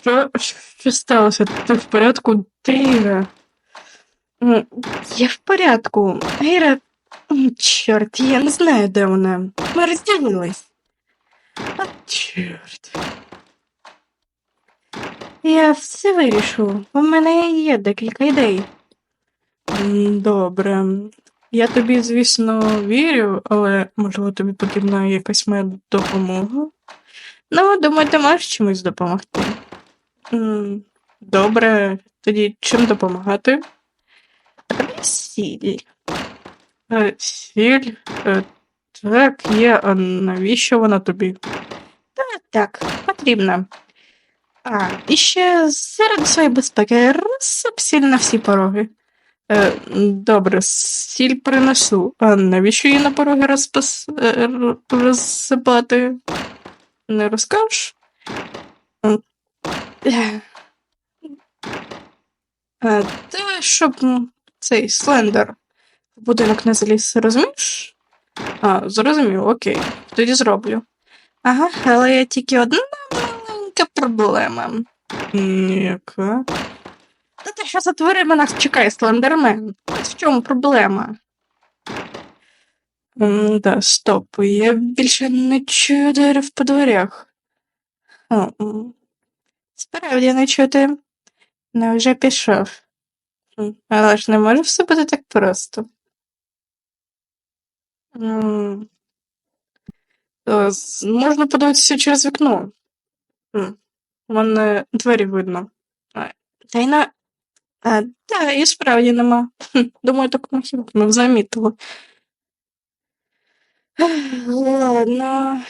Що, що сталося? Ти в порядку? М, Я в порядку. Іра, чорт, я не знаю, де вона. Ми розділились. Чорт. Я все вирішу. У мене є декілька ідей. Добре. Я тобі, звісно, вірю, але можливо тобі потрібна якась моя допомога. Ну, думаю, ти можеш чимось допомогти. Добре, тоді чим допомагати? Сіль. Е, Сіль? Е, Так, є, а навіщо вона тобі? Так, потрібно. А, і ще серед своєї безпеки розсип сіль на всі пороги. Е, Добре, сіль принесу. А навіщо її на пороги розпис... розсипати? Не розкажеш? Е, Та щоб цей слендер в будинок не заліз, розумієш? А, зрозумів, окей. Тоді зроблю. Ага, але є тільки одна маленька проблема. Яка? Та те, що за дверима нас чекає слендермен. В чому проблема. М, Да, стоп, я більше не чую дерев по дверях. Справді не чути. Не вже пішов. Але ж не може все бути так просто. М, е, з- Можна подивитися через вікно. М, У мене двері видно. Та й на. А, Та, і справді нема. Хм, Думаю, так ми хіба ми б замітили. ладно.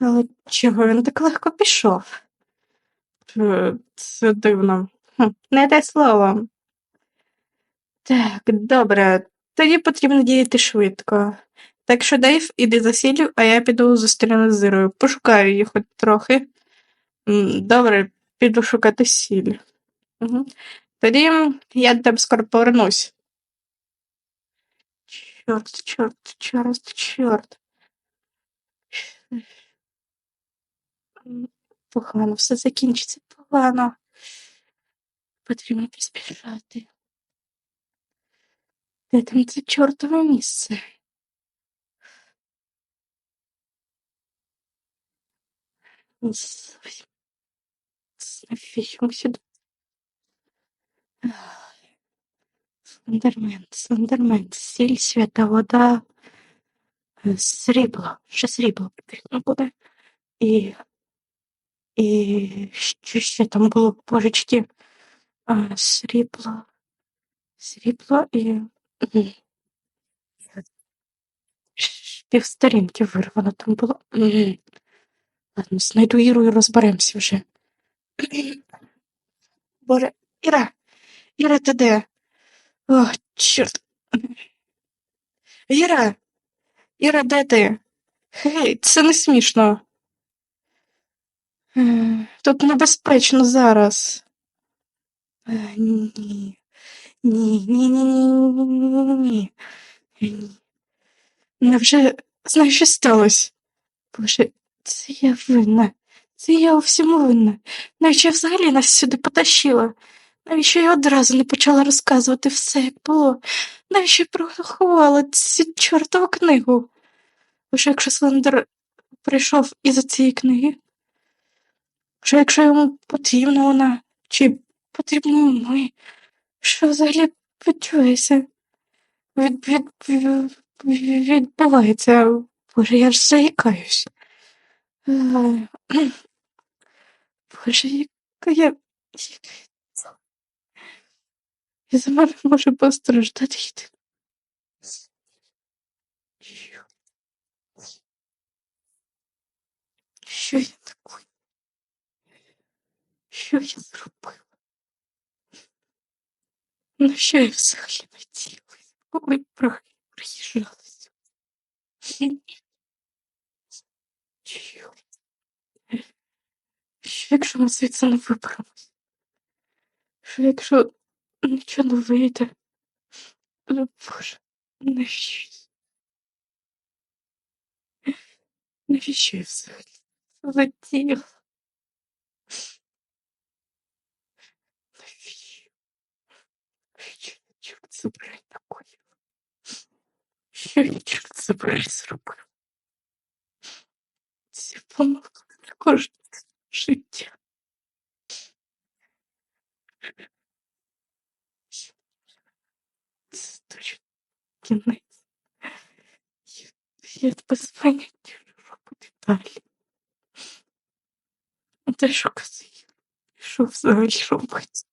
Але чого він так легко пішов? Е, Це дивно. Не те слово. Так, добре. Тоді потрібно діяти швидко. Так що, Дейв, іди за сіллю, а я піду зустріну з Зирою. Пошукаю її хоч трохи. Добре, піду шукати сіль. Угу. Тоді я до тебе скоро повернусь. Чорт, чорт, чорт, чорт. Погано, все закінчиться погано. Потрібно поспішати. Де там це чортове місце? З- Навіщо ми сюди? Ах. Слендермен, слендермен, сіль, свята вода, е, срібло, ще срібло потрібно буде. І, і що ще там було, божечки? А, срібло, срібло і... Півсторінки вирвано там було. Ладно, знайду Іру і розберемося вже. Боже, Іра, Іра, ти де? О, чорт. Іра, Іра, де ти? Гей, це не смішно. Тут небезпечно зараз. Е, Ні. Ні, ні, ні, ні, ні. Невже знаєш, що сталося? Боже, це я винна. Це я у всьому винна. Навіщо взагалі нас сюди потащила? Навіщо я одразу не почала розказувати все, як було? Навіщо я проховала цю чортову книгу? Боже, якщо Слендер прийшов із-за цієї книги? Що якщо йому потрібна вона? Чи потрібні ми? Що взагалі відчувається? Від, від, від, відбувається. Боже, я ж заїкаюсь. Е, Боже, яка я. Я сама не можу постраждати. Що я? Що я зробила? На що я взагалі надіялась, коли про- приїжджалася? Чорт. Що якщо ми звідси не виберемось? Що якщо нічого не вийде? Ну, Боже, навіщо? Навіщо я взагалі затіяла? забирай такої. Що я чорт забирай зробив? Ці помилки також життя. Це точно кінець. Я, я без поняття, що робити далі. Та що казати? Що взагалі робити?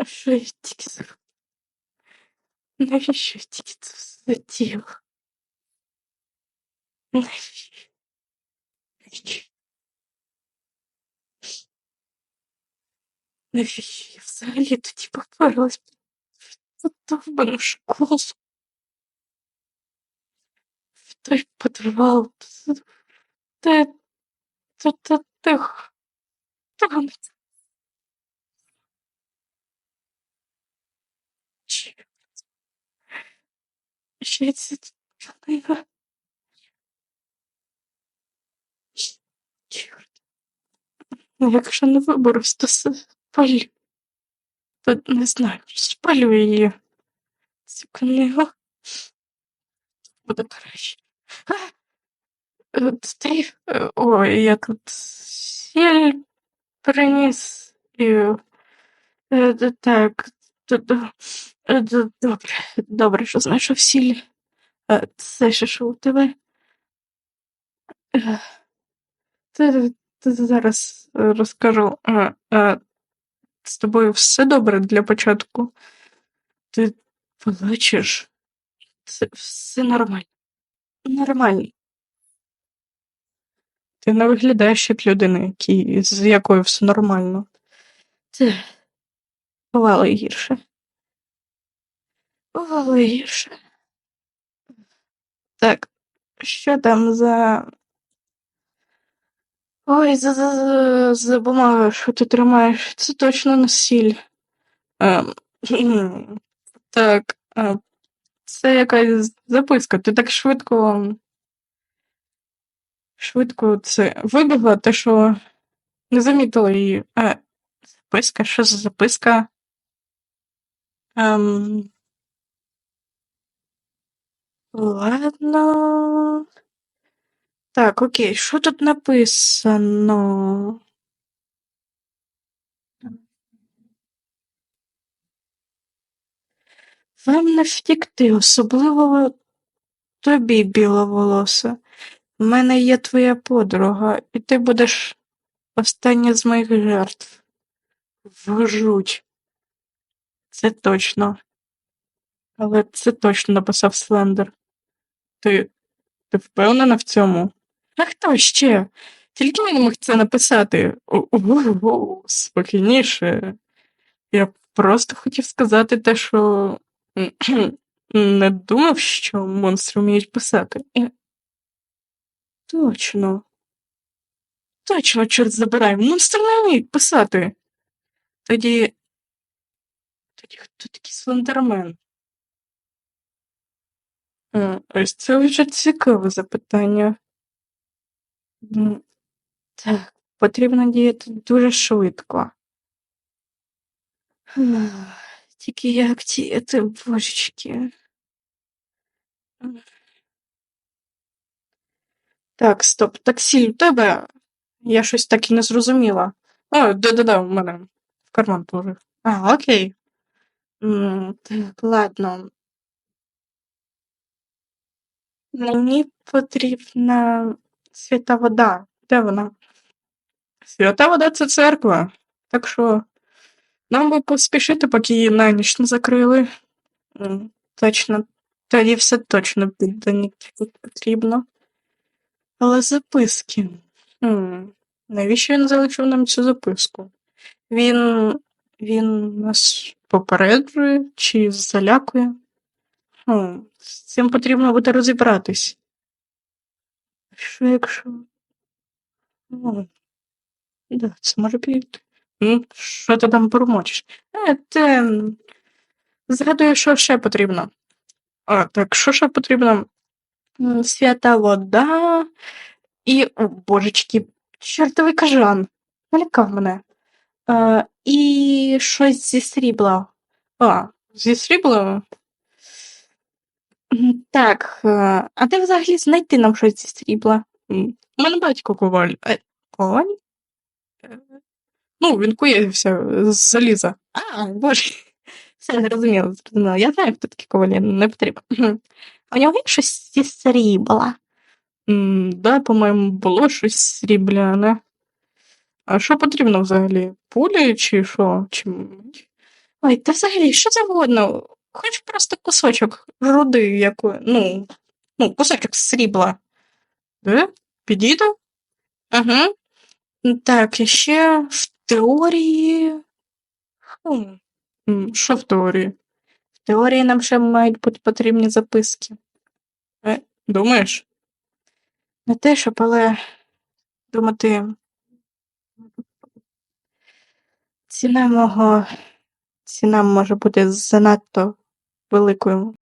А що я тільки зробив? Навіщо я тільки це все затіяла? Навіщо? Навіщо? Навіщо я взагалі тоді поперлась в ту довбану школу? В той підвал, де, де, де, де, там, Чорт. Ця книга. Чорт. Якщо не виберусь, то спалю. То не знаю, спалю її. Цю книгу. Буде краще. Ти, ой, я тут сіль приніс і е, так. д- Добре, добре, що знайшов сіль. Е, Це ще що у тебе? Е, Ти, ти зараз е, розкажу. Е, е, З тобою все добре для початку. Ти плачеш. Це все нормально. Нормально. Ти не виглядаєш як людина, з якою все нормально. Це бувало гірше. Гірше. Так, що там за. Ой, за, за, за, за бумага, що ти тримаєш? Це точно не сіль. Ем, так, е, це якась записка. Ти так швидко. Швидко це вибігла, те, що не замітила її. Е, записка, що за записка? Ем... Ладно. Так, окей, що тут написано? Вам не втікти, особливо тобі, біловолоса. В мене є твоя подруга, і ти будеш остання з моїх жертв. Вжуть. Це точно. Але це точно написав Слендер. Ти, ти впевнена в цьому? А хто ще? Тільки він міг це написати. У-у-у, Спокійніше. Я просто хотів сказати те, що не думав, що монстри вміють писати. Е, Точно. Точно, чорт забирай, монстри не вміють писати. Тоді. Тоді хто такий слендермен? Ось це вже цікаве запитання. Так, потрібно діяти дуже швидко. Тільки як діяти, божечки. Так, стоп, таксі у тебе. Я щось так і не зрозуміла. О, да-да-да, у мене в карман положив. А, окей. Так, ладно. Мені потрібна свята вода. Де вона? Свята вода це церква. Так що нам би поспішити, поки її на ніч не закрили. Точно. Тоді все точно піддані потрібно. Але записки. Навіщо він залишив нам цю записку? Він. він нас попереджує чи залякує? Хм. З цим потрібно буде розібратись. Що якщо. Ну, да, це може підійти. М, Що ти там промочиш? Е, те. Згадую, що ще потрібно. А, так, що ще потрібно? свята вода і. О, божечки, чортовий кажан. Налякав мене. Е, і щось зі срібла. А, зі срібла? Так, е, а де взагалі знайти нам щось зі срібла? У мене батько коваль. Е, коваль? Е, Ну, він куєвся з заліза. А, боже. Все зрозуміло, зрозуміло. Я знаю, хто такі ковалі, не потрібно. У нього є щось зі срібла? М, Да, по-моєму, було щось срібляне. А що потрібно взагалі? Пулі чи що? Чи... Ой, та взагалі, що завгодно. Хоч просто кусочок руди, якої, ну, ну, кусочок срібла. Де? Підійде? Ага. Так, і ще в теорії. Хм. Що в теорії? В теорії нам ще мають бути потрібні записки. Е, думаєш? Не те, щоб, але думати. Ціна мого. Ціна може бути занадто великою.